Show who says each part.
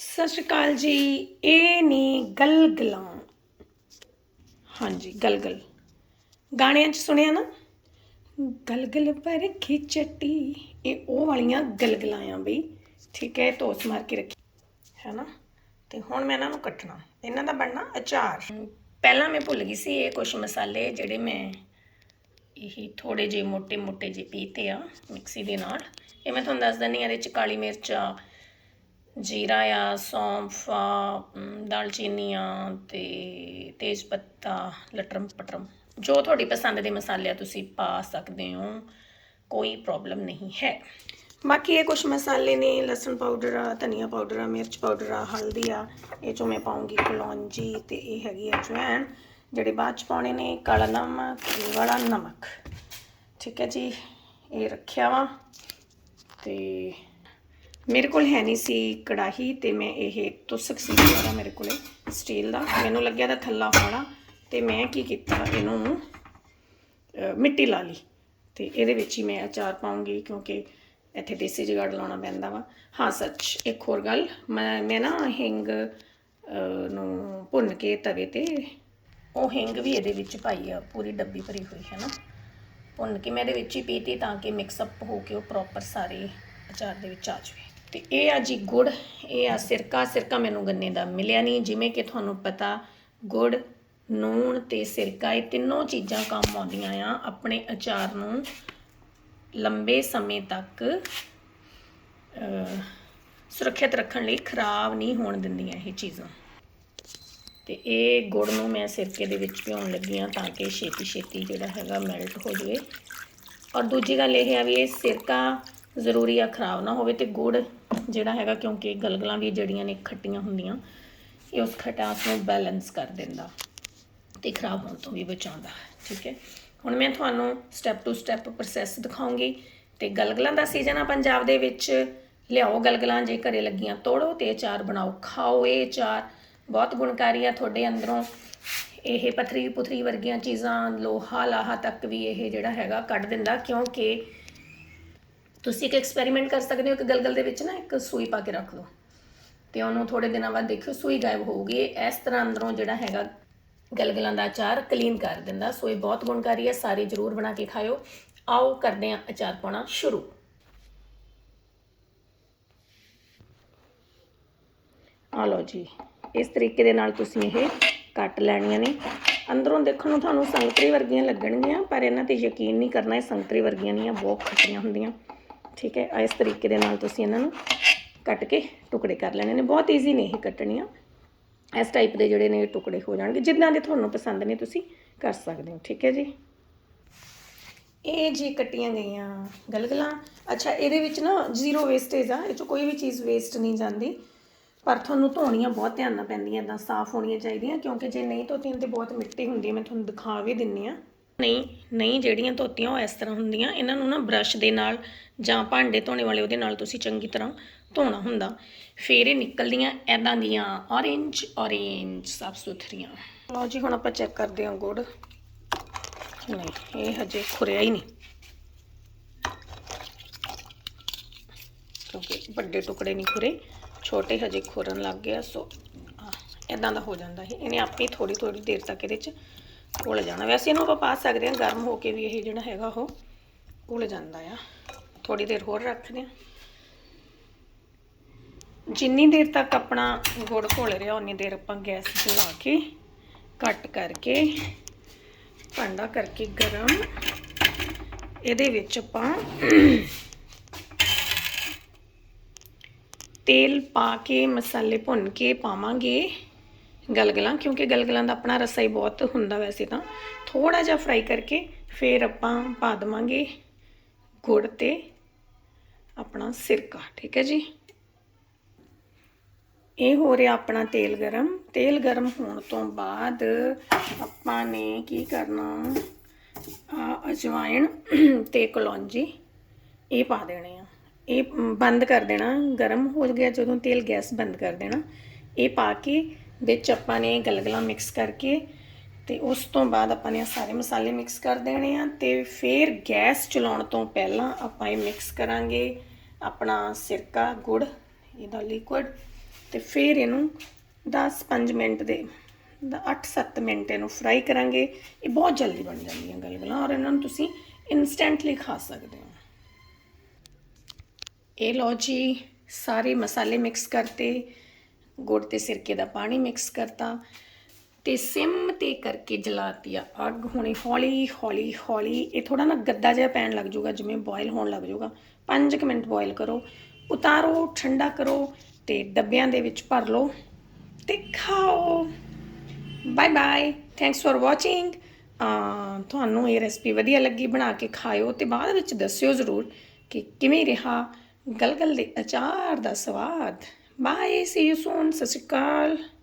Speaker 1: ਸਤਿ ਸ਼੍ਰੀ ਅਕਾਲ ਜੀ। ਇਹ ਨਹੀਂ ਗਲਗਲਾਂ ਹਾਂਜੀ ਗਲਗਲ ਗਾਣਿਆਂ 'ਚ ਸੁਣਿਆ ਨਾ? ਗਲਗਲ ਪਰ ਖਿਚਟੀ। ਇਹ ਉਹ ਵਾਲੀਆਂ ਗਲਗਲਾਂ ਆ ਬਈ। ਠੀਕ ਹੈ ਤੋਸ ਮਾਰ ਕੇ ਰੱਖੀ। ਹੈ ਨਾ? ਤੇ ਹੁਣ ਮੈਂ ਇਹਨਾਂ ਨੂੰ ਕੱਟਣਾ। ਇਹਨਾਂ ਦਾ ਬਣਨਾ ਅਚਾਰ। ਪਹਿਲਾਂ ਮੈਂ ਭੁੱਲ ਗਈ ਸੀ ਇਹ ਕੁਝ ਮਸਾਲੇ ਜਿਹੜੇ ਮੈਂ ਇਹ ਥੋੜੇ ਜਿਹੇ ਮੋٹے ਮੋٹے ਜਿਹੇ ਪੀਤੇ ਆ ਮਿਕਸੀ ਦੇ ਨਾਲ। ਇਹ ਮੈਂ ਤੁਹਾਨੂੰ ਦੱਸ ਦਿੰਦੀ ਆ ਇਹਦੇ ਚ ਕਾਲੀ ਮਿਰਚ ਆ ਜੀਰਾ ਆ, ਸੌਂਫ ਆ ਦਾਲਚੀਨੀ ਆ ਤੇ ਤੇਜ ਪੱਤਾ, ਲਟਰਮ ਪਟਰਮ। ਜੋ ਤੁਹਾਡੀ ਪਸੰਦ ਦੇ ਮਸਾਲੇ ਆ ਤੁਸੀਂ ਪਾ ਸਕਦੇ ਹੋ, ਕੋਈ ਪ੍ਰੋਬਲਮ ਨਹੀਂ ਹੈ। ਬਾਕੀ ਇਹ ਕੁਝ ਮਸਾਲੇ ਨੇ, ਲਸਣ ਪਾਊਡਰ ਆ, ਧਨੀਆ ਪਾਊਡਰ ਆ, ਮਿਰਚ ਪਾਊਡਰ ਆ, ਹਲਦੀ ਆ, ਇਹ ਚੋਂ ਮੈਂ ਪਾਉਂਗੀ ਕਲੌਂਜੀ ਤੇ ਇਹ ਹੈਗੀ ਆ ਅਜਵਾਇਣ, ਜਿਹੜੇ ਬਾਅਦ ਚ ਪਾਉਣੇ ਨੇ ਕਾਲਾ ਨਮਕ ਤੇ ਵਾਲਾ ਨਮਕ। ਠੀਕ ਹੈ ਜੀ, ਇਹ ਰੱਖਿਆ ਵਾ ਤੇ ਮੇਰੇ ਕੋਲ ਹੈ ਨਹੀਂ ਸੀ ਕੜਾਹੀ ਤੇ ਮੈਂ ਇਹ ਤੁਸਕ ਸੀ ਜਿਹੜਾ ਮੇਰੇ ਕੋਲੇ ਸਟੀਲ ਦਾ। ਮੈਨੂੰ ਲੱਗਿਆ ਦਾ ਥੱਲਾ ਹੋਣਾ ਤੇ ਮੈਂ ਕੀ ਕੀਤਾ, ਇਹਨੂੰ ਮਿੱਟੀ ਲਾ ਲਈ ਤੇ ਇਹਦੇ ਵਿੱਚ ਹੀ ਮੈਂ ਅਚਾਰ ਪਾਉਂਗੀ ਕਿਉਂਕਿ ਇੱਥੇ ਦੇਸੀ ਜੁਗਾੜ ਲਾਉਣਾ ਪੈਂਦਾ ਵਾ। ਹਾਂ, ਸੱਚ, ਇੱਕ ਹੋਰ ਗੱਲ, ਮੈਂ ਮੈਂ ਨਾ ਹਿੰਗ ਨੂੰ ਭੁੰਨ ਕੇ ਤਵੇ ਤੇ ਉਹ ਹਿੰਗ ਵੀ ਇਹਦੇ ਵਿੱਚ ਪਾਈ ਆ, ਪੂਰੀ ਡੱਬੀ ਭਰੀ ਹੋਈ ਹੈ ਨਾ। ਭੁੰਨ ਕੇ ਮੈਂ ਇਹਦੇ ਵਿੱਚ ਹੀ ਪੀਤੀ ਤਾਂ ਕਿ ਮਿਕਸ ਅਪ ਹੋ ਕੇ ਉਹ ਪ੍ਰੋਪਰ ਸਾਰੇ ਅਚਾਰ ਦੇ ਵਿੱਚ ਆ ਜਾਵੇ। ਤੇ ਇਹ ਆ ਜੀ ਗੁੜ, ਇਹ ਆ ਸਿਰਕਾ। ਸਿਰਕਾ ਮੈਨੂੰ ਗੰਨੇ ਦਾ ਮਿਲਿਆ ਨਹੀਂ। ਜਿਵੇਂ ਕਿ ਤੁਹਾਨੂੰ ਪਤਾ, ਗੁੜ, ਨੂਣ ਤੇ ਸਿਰਕਾ, ਇਹ ਤਿੰਨੋਂ ਚੀਜ਼ਾਂ ਕੰਮ ਆਉਂਦੀਆਂ ਆ ਆਪਣੇ ਅਚਾਰ ਨੂੰ ਲੰਬੇ ਸਮੇਂ ਤੱਕ ਸੁਰੱਖਿਅਤ ਰੱਖਣ ਲਈ ਖਰਾਬ ਨਹੀਂ ਹੋਣ ਦਿੰਦੀਆਂ ਇਹ ਚੀਜ਼ਾਂ। ਤੇ ਇਹ ਗੁੜ ਨੂੰ ਮੈਂ ਸਿਰਕੇ ਦੇ ਵਿੱਚ ਭਿਉਣ ਲੱਗੀ ਹਾਂ ਤਾਂ ਕਿ ਛੇਤੀ ਛੇਤੀ ਜਿਹੜਾ ਹੈਗਾ ਮੈਲਟ ਹੋ ਜਾਵੇ। ਔਰ ਦੂਜੀ ਗੱਲ ਇਹ ਆ ਵੀ ਇਹ ਸਿਰਕਾ ਜ਼ਰੂਰੀ ਆ, ਖਰਾਬ ਨਾ ਹੋਵੇ ਤੇ ਗੁੜ ਜਿਹੜਾ ਹੈਗਾ, ਕਿਉਂਕਿ ਗਲਗਲਾਂ ਵੀ ਜਿਹੜੀਆਂ ਨੇ ਖੱਟੀਆਂ ਹੁੰਦੀਆਂ, ਇਹ ਉਸ ਖਟਾਸ ਨੂੰ ਬੈਲੈਂਸ ਕਰ ਦਿੰਦਾ ਤੇ ਖਰਾਬ ਹੋਣ ਤੋਂ ਵੀ ਬਚਾਉਂਦਾ ਠੀਕ ਹੈ? ਹੁਣ ਮੈਂ ਤੁਹਾਨੂੰ ਸਟੈਪ ਟੂ ਸਟੈਪ ਪ੍ਰੋਸੈਸ ਦਿਖਾਉਂਗੀ ਤੇ ਗਲਗਲਾਂ ਦਾ ਸੀਜ਼ਨ ਆ ਪੰਜਾਬ ਦੇ ਵਿੱਚ। ਲਿਆਓ ਗਲਗਲਾਂ, ਜੇ ਘਰੇ ਲੱਗੀਆਂ ਤੋੜੋ ਤੇ ਅਚਾਰ ਬਣਾਓ। ਖਾਓ ਇਹ ਅਚਾਰ ਬਹੁਤ ਗੁਣਕਾਰੀ ਆ ਤੁਹਾਡੇ ਅੰਦਰੋਂ। ਇਹ ਪਥਰੀ ਪੁਥਰੀ ਵਰਗੀਆਂ ਚੀਜ਼ਾਂ ਲੋਹਾ ਲਾਹਾ ਤੱਕ ਵੀ ਇਹ ਜਿਹੜਾ ਹੈਗਾ ਕੱਢ ਦਿੰਦਾ, ਕਿਉਂਕਿ ਤੁਸੀਂ ਇੱਕ ਐਕਸਪੈਰੀਮੈਂਟ ਕਰ ਸਕਦੇ ਹੋ, ਇੱਕ ਗਲਗਲ ਦੇ ਵਿੱਚ ਨਾ ਇੱਕ ਸੂਈ ਪਾ ਕੇ ਰੱਖ ਲਓ। ਤੇ ਉਹਨੂੰ ਥੋੜੇ ਦਿਨਾਂ ਬਾਅਦ ਦੇਖਿਓ, ਸੂਈ ਗਾਇਬ ਹੋਊਗੀ। ਇਸ ਤਰ੍ਹਾਂ ਅੰਦਰੋਂ ਜਿਹੜਾ ਹੈਗਾ ਗਲਗਲਾਂ ਦਾ ਅਚਾਰ ਕਲੀਨ ਕਰ ਦਿੰਦਾ। ਸੋ ਇਹ ਬਹੁਤ ਗੁਣਕਾਰੀ ਹੈ, ਸਾਰੇ ਜਰੂਰ ਬਣਾ ਕੇ ਖਾਇਓ। ਆਓ ਕਰਦੇ ਹਾਂ ਅਚਾਰ ਪਾਉਣਾ ਸ਼ੁਰੂ। ਆ ਲਓ ਜੀ, ਇਸ ਤਰੀਕੇ ਦੇ ਨਾਲ ਤੁਸੀਂ ਇਹ ਕੱਟ ਲੈਣੀਆਂ ਨੇ। ਅੰਦਰੋਂ ਦੇਖਣ ਨੂੰ ਤੁਹਾਨੂੰ ਸੰਗਤਰੀ ਵਰਗੀਆਂ ਲੱਗਣਗੀਆਂ, ਪਰ ਇਹਨਾਂ ਤੇ ਯਕੀਨ ਨਹੀਂ ਕਰਨਾ, ਇਹ ਸੰਗਤਰੀ ਵਰਗੀਆਂ ਨਹੀਂ ਆ ਬਹੁਤ ਖੱਟੀਆਂ ਹੁੰਦੀਆਂ। ਠੀਕ ਹੈ ਇਸ ਤਰੀਕੇ ਦੇ ਨਾਲ ਤੁਸੀਂ ਇਹਨਾਂ ਨੂੰ ਕੱਟ ਕੇ ਟੁਕੜੇ ਕਰ ਲੈਣੇ ਨੇ। ਬਹੁਤ ਈਜ਼ੀ ਨੇ ਇਹ ਕੱਟਣੀਆਂ। ਇਸ ਟਾਈਪ ਦੇ ਜਿਹੜੇ ਨੇ ਟੁਕੜੇ ਹੋ ਜਾਣਗੇ, ਜਿੱਦਾਂ ਦੇ ਤੁਹਾਨੂੰ ਪਸੰਦ ਨੇ ਤੁਸੀਂ ਕਰ ਸਕਦੇ ਹੋ, ਠੀਕ ਹੈ ਜੀ? ਇਹ ਜੀ ਕੱਟੀਆਂ ਗਈਆਂ ਗਲਗਲਾਂ। ਅੱਛਾ, ਇਹਦੇ ਵਿੱਚ ਨਾ ਜ਼ੀਰੋ ਵੇਸਟੇਜ ਆ, ਇਹ ਚ ਕੋਈ ਵੀ ਚੀਜ਼ ਵੇਸਟ ਨਹੀਂ ਜਾਂਦੀ। ਪਰ ਤੁਹਾਨੂੰ ਧੋਣੀਆਂ ਬਹੁਤ ਧਿਆਨ ਨਾਲ ਪੈਂਦੀਆਂ ਇਦਾਂ ਸਾਫ਼ ਹੋਣੀਆਂ ਚਾਹੀਦੀਆਂ, ਕਿਉਂਕਿ ਜੇ ਨਹੀਂ ਧੋਤੀਆਂ ਤੇ ਬਹੁਤ ਮਿੱਟੀ ਹੁੰਦੀ ਹੈ, ਮੈਂ ਤੁਹਾਨੂੰ ਦਿਖਾ ਵੀ ਦਿੰਨੀ ਆ ਨਹੀਂ ਨਹੀਂ ਜਿਹੜੀਆਂ ਧੋਤੀਆਂ ਉਹ ਇਸ ਤਰ੍ਹਾਂ ਹੁੰਦੀਆਂ, ਇਹਨਾਂ ਨੂੰ ਨਾ ਬ੍ਰਸ਼ ਦੇ ਨਾਲ ਜਾਂ ਭਾਂਡੇ ਧੋਣੇ ਵਾਲੇ ਉਹਦੇ ਨਾਲ ਤੁਸੀਂ ਚੰਗੀ ਤਰ੍ਹਾਂ ਧੋਣਾ ਹੁੰਦਾ। ਫਿਰ ਇਹ ਨਿਕਲਦੀਆਂ ਐਦਾਂ ਦੀਆਂ ਔਰੇਂਜ ਔਰੇਂਜ ਸਾਫ਼ ਸੁਥਰੀਆਂ। ਲਓ ਜੀ, ਹੁਣ ਆਪਾਂ ਚੈੱਕ ਕਰਦੇ ਹਾਂ ਗੁੜ। ਨਹੀਂ, ਇਹ ਹਜੇ ਖੁਰਿਆ ਹੀ ਨਹੀਂ। ਕਿਉਂਕਿ ਵੱਡੇ ਟੁਕੜੇ ਨਹੀਂ ਖੁਰੇ, ਛੋਟੇ ਹਜੇ ਖੁਰਨ ਲੱਗ ਗਿਆ ਸੋ ਇਦਾਂ ਦਾ ਹੋ ਜਾਂਦਾ ਇਹ। ਇਹਨੇ ਆਪੇ ਥੋੜੀ ਥੋੜੀ ਦੇਰ ਤੱਕ ਇਹਦੇ ਚ ਘੁਲ ਜਾਣਾ। ਵੈਸੇ ਇਹਨੂੰ ਆਪਾਂ ਪਾ ਸਕਦੇ ਹਾਂ, ਗਰਮ ਹੋ ਕੇ ਵੀ ਇਹ ਜਿਹੜਾ ਹੈਗਾ ਉਹ ਘੁਲ ਜਾਂਦਾ ਆ। ਥੋੜੀ ਦੇਰ ਹੋਰ ਰੱਖਦੇ ਹਾਂ। ਜਿੰਨੀ ਦੇਰ ਤੱਕ ਆਪਣਾ ਗੁੜ ਘੁਲ ਰਿਹਾ ਉਨੀ ਦੇਰ ਆਪਾਂ ਗੈਸ ਜਲਾ ਕੇ ਕੱਟ ਕਰਕੇ, ਭਾਂਡਾ ਕਰਕੇ ਗਰਮ, ਇਹਦੇ ਵਿੱਚ ਆਪਾਂ ਤੇਲ ਪਾ ਕੇ, ਮਸਾਲੇ ਭੁੰਨ ਕੇ ਪਾਵਾਂਗੇ। ਗਲਗਲਾਂ, ਕਿਉਂਕਿ ਗਲਗਲਾਂ ਦਾ ਆਪਣਾ ਰਸਾ ਹੀ ਬਹੁਤ ਹੁੰਦਾ ਵੈਸੇ ਤਾਂ। ਥੋੜਾ ਜਿਹਾ ਫਰਾਈ ਕਰਕੇ ਫਿਰ ਆਪਾਂ ਪਾ ਦੇਵਾਂਗੇ ਗੁੜ ਤੇ ਆਪਣਾ ਸਿਰਕਾ, ਠੀਕ ਹੈ ਜੀ? ਇਹ ਹੋ ਰਿਹਾ ਆਪਣਾ ਤੇਲ ਗਰਮ। ਤੇਲ ਗਰਮ ਹੋਣ ਤੋਂ ਬਾਅਦ ਆਪਾਂ ਨੇ ਕੀ ਕਰਨਾ ਅਜਵਾਇਣ ਤੇ ਕਲੌਂਜੀ, ਇਹ ਪਾ ਦੇਣੇ ਆ। ਇਹ ਬੰਦ ਕਰ ਦੇਣਾ, ਗਰਮ ਹੋ ਗਿਆ ਜਦੋਂ ਤੇਲ ਗੈਸ ਬੰਦ ਕਰ ਦੇਣਾ। ਇਹ ਪਾ ਕੇ ਵਿੱਚ ਆਪਾਂ ਨੇ ਗਲਗਲਾਂ ਮਿਕਸ ਕਰਕੇ ਤੇ ਉਸ ਤੋਂ ਬਾਅਦ ਆਪਾਂ ਨੇ ਸਾਰੇ ਮਸਾਲੇ ਮਿਕਸ ਕਰ ਦੇਣੇ ਆ ਤੇ ਫਿਰ ਗੈਸ ਚਲਾਉਣ ਤੋਂ ਪਹਿਲਾਂ ਆਪਾਂ ਇਹ ਮਿਕਸ ਕਰਾਂਗੇ ਆਪਣਾ ਸਿਰਕਾ, ਗੁੜ, ਇਹਦਾ ਲਿਕੁਇਡ ਤੇ ਫਿਰ ਇਹਨੂੰ 10-5 ਮਿੰਟ ਦੇ 8-7 ਮਿੰਟ ਇਹਨੂੰ ਫਰਾਈ ਕਰਾਂਗੇ। ਇਹ ਬਹੁਤ ਜਲਦੀ ਬਣ ਜਾਂਦੀਆਂ ਗਲਗਲਾਂ ਔਰ ਇਹਨਾਂ ਨੂੰ ਤੁਸੀਂ ਇਨਸਟੈਂਟਲੀ ਖਾ ਸਕਦੇ ਹੋ। ਇਹ ਲਓ ਜੀ, ਸਾਰੇ ਮਸਾਲੇ ਮਿਕਸ ਕਰਤੇ। ਗੁੜ ਤੇ ਸਿਰਕੇ ਦਾ ਪਾਣੀ ਮਿਕਸ ਕਰਤਾ ਤੇ ਸਿਮ ਤੇ ਕਰਕੇ ਜਲਾਤੀ ਆ ਅੱਗ ਹੁਣੇ ਹੌਲੀ ਹੌਲੀ ਹੌਲੀ। ਇਹ ਥੋੜਾ ਨਾ ਗੱਦਾ ਜਿਹਾ ਪੈਣ ਲੱਗ ਜਾਊਗਾ, ਜਿਵੇਂ ਬੋਇਲ ਹੋਣ ਲੱਗ ਜਾਊਗਾ। 5 ਮਿੰਟ ਬੋਇਲ ਕਰੋ। ਉਤਾਰੋ, ਠੰਡਾ ਕਰੋ ਤੇ ਡੱਬਿਆਂ ਦੇ ਵਿੱਚ ਭਰ ਲਓ ਤੇ ਖਾਓ। Bye bye thanks for watching ਤੁਹਾਨੂੰ ਇਹ ਰੈਸਪੀ ਵਧੀਆ ਲੱਗੀ, ਬਣਾ ਕੇ ਖਾਇਓ ਤੇ ਬਾਅਦ ਵਿੱਚ ਦੱਸਿਓ ਜ਼ਰੂਰ ਕਿ ਕਿਵੇਂ ਰਿਹਾ ਗਲਗਲ ਦੇ ਅਚਾਰ ਦਾ ਸਵਾਦ। ਬਾਏ ਸੀ ਯੂ ਸੂਨ ਸਤਿ ਸ਼੍ਰੀ ਅਕਾਲ